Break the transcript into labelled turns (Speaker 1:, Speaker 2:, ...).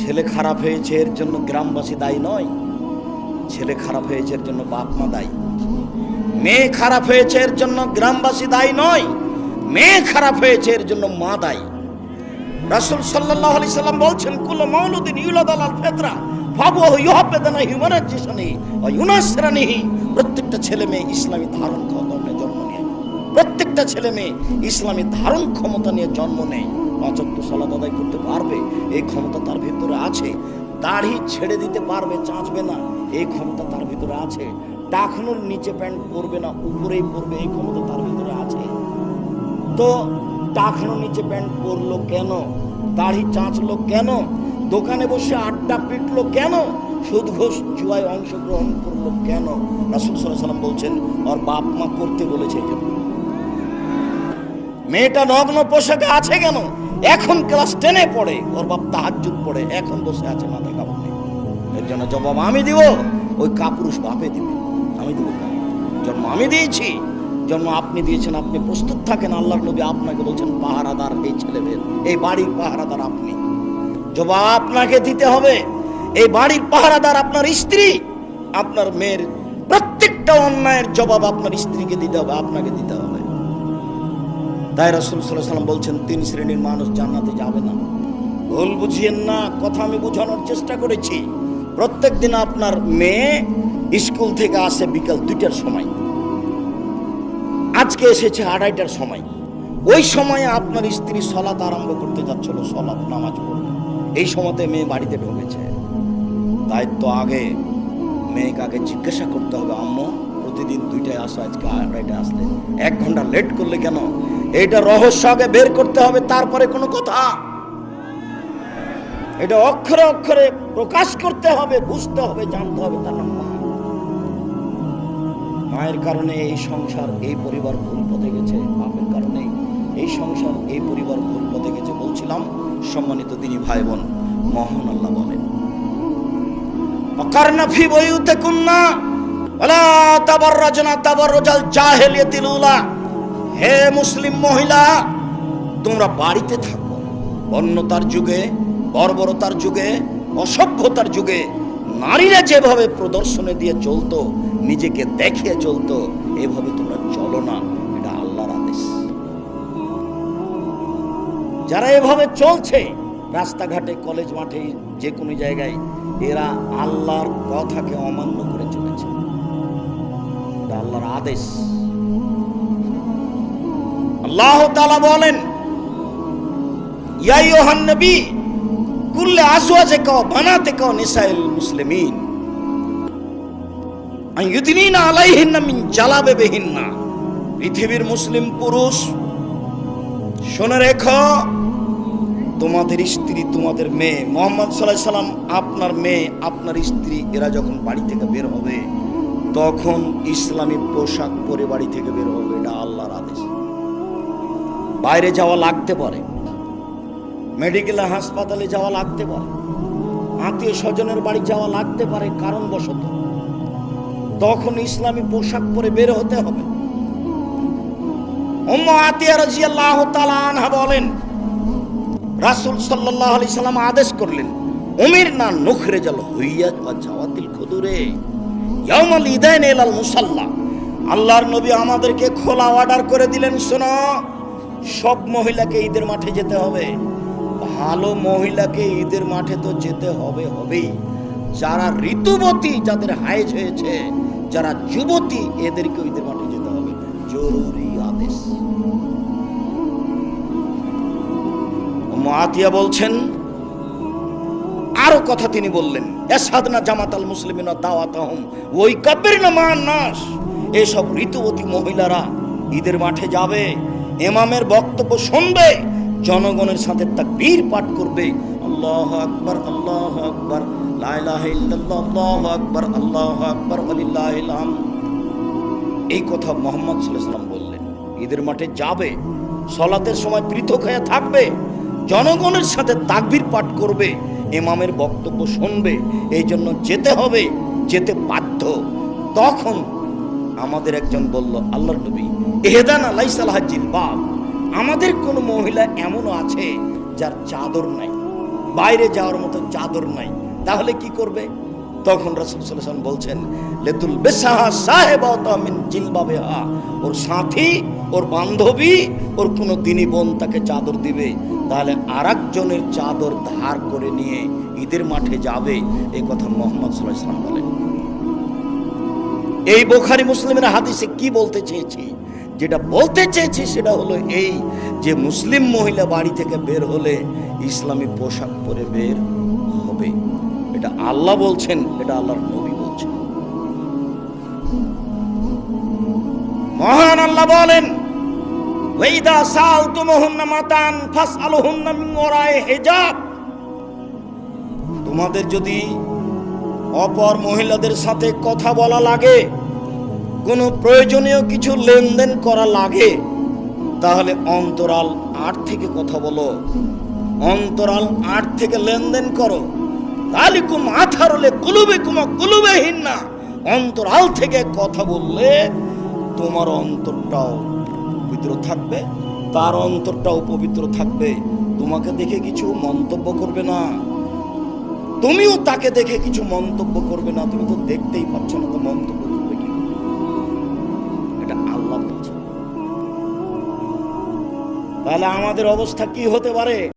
Speaker 1: ছেলে খারাপ হয়েছে, এর জন্য গ্রামবাসী দায়ী নয়। ছেলে খারাপ হয়েছে, এর জন্য বাপ মা দায়ী। মেয়ে খারাপ হয়েছে, এর জন্য গ্রামবাসী দায়ী নয়। মেয়ে খারাপ হয়েছে, এর জন্য মা দায়ী। রাসূল সাল্লাল্লাহু আলাইহি সাল্লাম বলছেন কুল্লু মাউলুদিন ইউলাদ আলাল ফিতরা ইউহাব্বাদানা হিউমানাইজেশনি ওয়া ইউনাসরানিহি প্রত্যেকটা ছেলে মেয়ে ইসলামী ধারণ ক্ষমতা নিয়ে জন্ম নেয়। প্রত্যেকটা ছেলে মেয়ে ইসলামী ধারণ ক্ষমতা নিয়ে জন্ম নেয়। পাঁচক্ত সালাত আদায় করতে পারবে, এই ক্ষমতা তার ভিতরে আছে। দাড়ি ছেড়ে দিতে পারবে, চাঁচবে না, এই ক্ষমতা তার ভিতরে আছে। টাকনুর নিচে প্যান্ট পরবে না, উপরেই পরবে, এই ক্ষমতা তার ভিতরে আছে। তো টাকানো নিচে প্যান্ট পরলো কেন? দাড়ি চাঁচলো কেন? দোকানে বসে আড্ডা পিটলো কেন? সুদ ঘোষ জুয়ায় অংশগ্রহণ করল কেন? রাসুল সাল্লাহ সাল্লাম বলছেন, ওর বাপ মা করতে বলেছে মেয়েটা নগ্ন পোশাকে আছে কেন? এখন ক্লাস টেনে পড়ে, ওর বাপ তাহাজুদ পড়ে, এখন বসে আছে মাথায় কাপড় এর জন্য জবাব আমি দিব, ওই কাপুরুষ বাপে দিবে। আমি দিব জন্ম আমি দিয়েছি, জন্ম আপনি দিয়েছেন, আপনি প্রস্তুত থাকেন আল্লাহ নবী আপনাকে বলছেন, পাহারাদার, এই ছেলেমেয়ের এই বাড়ির পাহারাদার আপনি। জবাব আপনাকে দিতে হবে, এই বাড়ির পাহারাদার আপনার স্ত্রী। আপনার মেয়ের প্রত্যেকটা অন্যায়ের জবাব আপনার স্ত্রীকে দিতে হবে, আপনাকে দিতে হবে। তাই রাসুল সাল্লাম বলছেন, তিন শ্রেণির মানুষ জান্নাতে যাবে না। ভুল বুঝিয়েন না, কথা আমি বোঝানোর চেষ্টা করেছি। প্রত্যেক দিন আপনার মেয়ে স্কুল থেকে আসে বিকাল দুইটার সময়। আজকে এসেছে আড়াইটার সময়। ওই সময়ে আপনার স্ত্রী সলাত আরম্ভ করতে যাচ্ছিল সলাত নামাজ পড়বে এই সময়তে মেয়ে বাড়িতে ঢুকেছে। দায়িত্ব আগে, মেয়েকে আগে জিজ্ঞাসা করতে হবে, আম্মু প্রতিদিন দুইটায় আসো, আজকে আড়াইটায় আসলে। এক ঘণ্টা লেট করলে কেন? এইটা রহস্য আগে বের করতে হবে, তারপরে কোনো কথা। এটা অক্ষরে অক্ষরে প্রকাশ করতে হবে, বুঝতে হবে, জানতে হবে তার নাম মা। মায়ের কারণে এই সংসার, এই পরিবার ভুল পথে গেছে, বাপের কারণে এই সংসার, এই পরিবার ভুল পথে গেছে বলছিলাম সম্মানিত তিনি ভাই বোন মহান আল্লাহ বলেন। অকারনা ফি বইউতে কুন্না হে মুসলিম মহিলা, তোমরা বাড়িতে থাকো। অন্যতার যুগে, বর্বরতার যুগে, অসভ্যতার যুগে নারীরা যেভাবে প্রদর্শনে দিয়ে চলতো, নিজেকে দেখিয়ে চলতো, এভাবে তোমরা চলো না। এটা আল্লাহর আদেশ। যারা এভাবে চলছে, রাস্তাঘাটে, কলেজ মাঠে যে কোনো জায়গায়, এরা আল্লাহর কথাকে অমান্য করে আদেশ আল্লাহ তাআলা বলেন পৃথিবীর মুসলিম পুরুষ, শুনে রেখো, তোমাদের স্ত্রী, তোমাদের মেয়ে, মোহাম্মদ সাল্লাম, আপনার মেয়ে, আপনার স্ত্রী, এরা যখন বাড়ি থেকে বের হবে তখন ইসলামী পোশাক পরে বাড়ি থেকে বের হবে, এটা আল্লাহর আদেশ। বাইরে যাওয়া লাগতে পারে। মেডিকেলে হাসপাতালে যাওয়া লাগতে পারে। আত্মীয় স্বজনের বাড়ি যাওয়া লাগতে পারে, কারণবশত। তখন ইসলামী পোশাক পরে বের হতে হবে। বলেন, রাসূল সাল্লাল্লাহু আলাইহি সাল্লাম আদেশ করলেন, উমির না নুখরে জাল হইয়া বা জাওয়াতিল খুদুরে আল্লাহর নবী আমাদেরকে খোলা অর্ডার করে দিলেন, শোনো, সব মহিলাকে ঈদের মাঠে যেতে হবে। ভালো মহিলাকে ঈদের মাঠে তো যেতে হবে, হবেই। যারা ঋতুবতী, যাদের হাইজ হয়েছে, যারা যুবতী এদেরকে ঈদের মাঠে যেতে হবে। জরুরি আদেশ। মাতিয়া বলছেন আরও কথা তিনি বললেন, এসাদনা জামাত আল মুসলিমিনা দাওয়াতাহুম, ওই কাব্যের না মান নাস এসব ঋতুবতী মহিলারা ঈদের মাঠে যাবে, এমামের বক্তব্য শুনবে, জনগণের সাথে তাকবীর পাঠ করবে। আল্লাহ আকবার আল্লাহ আকবার, লা ইলাহা ইল্লাল্লাহ, আল্লাহু আকবার আল্লাহু আকবার হামদ। এই কথা মোহাম্মদ সাল্লাম বললেন। ঈদের মাঠে যাবে, সলাতের সময় পৃথক হয়ে থাকবে, জনগণের সাথে তাকবীর পাঠ করবে ইমামের বক্তব্য শুনবে, এই জন্য যেতে হবে, যেতে বাধ্য। তখন আমাদের একজন বলল, আল্লাহর নবী এহেদান আলাই সালাহাজিল বাপ আমাদের কোন মহিলা এমনও আছে যার চাদর নাই, বাইরে যাওয়ার মতো চাদর নাই। তাহলে কি করবে? তখন রাসূল বলছেন, লেতুল বেসাহা সাহেব জিলবাবিহা। ওর সাথী, ওর বান্ধবী, ওর কোনো দিনী বোন তাকে চাদর দিবে। তাহলে আর একজনের চাদর ধার করে নিয়ে ঈদের মাঠে যাবে, এই কথা মোহাম্মদ আলাইহি বলেন। এই বোখারি মুসলিমের হাদিসে কি বলতে চেয়েছি? যেটা বলতে চেয়েছি সেটা হলো এই যে মুসলিম মহিলা বাড়ি থেকে বের হলে ইসলামী পোশাক পরে বের হবে। এটা আল্লাহ বলছেন, এটা আল্লাহর নবী বলছেন। মহান আল্লাহ বলেন, ওয়াইদা সালতুমুহুন্না মাতান ফাসআলুহুন্না মিন ওরায়ে হিজাব। তোমাদের যদি অপর মহিলাদের সাথে কথা বলা লাগে, কোনো প্রয়োজনীয় কিছু লেনদেন করা লাগে, তাহলে অন্তরাল আট থেকে কথা বলো। অন্তরাল আট থেকে লেনদেন করো। তালিকুম আথারলে কুলুবে কুমা কুলুবেহীন না অন্তরাল থেকে কথা বললে তোমার অন্তরটাও পবিত্র থাকবে, তার অন্তরটাও পবিত্র থাকবে। তোমাকে দেখে কিছু মন্তব্য করবে না। তুমিও তাকে দেখে কিছু মন্তব্য করবে না। তুমি তো দেখতেই পাচ্ছ না তো মন্তব্য করবে কি এটা আল্লাহ তাহলে আমাদের অবস্থা কি হতে পারে?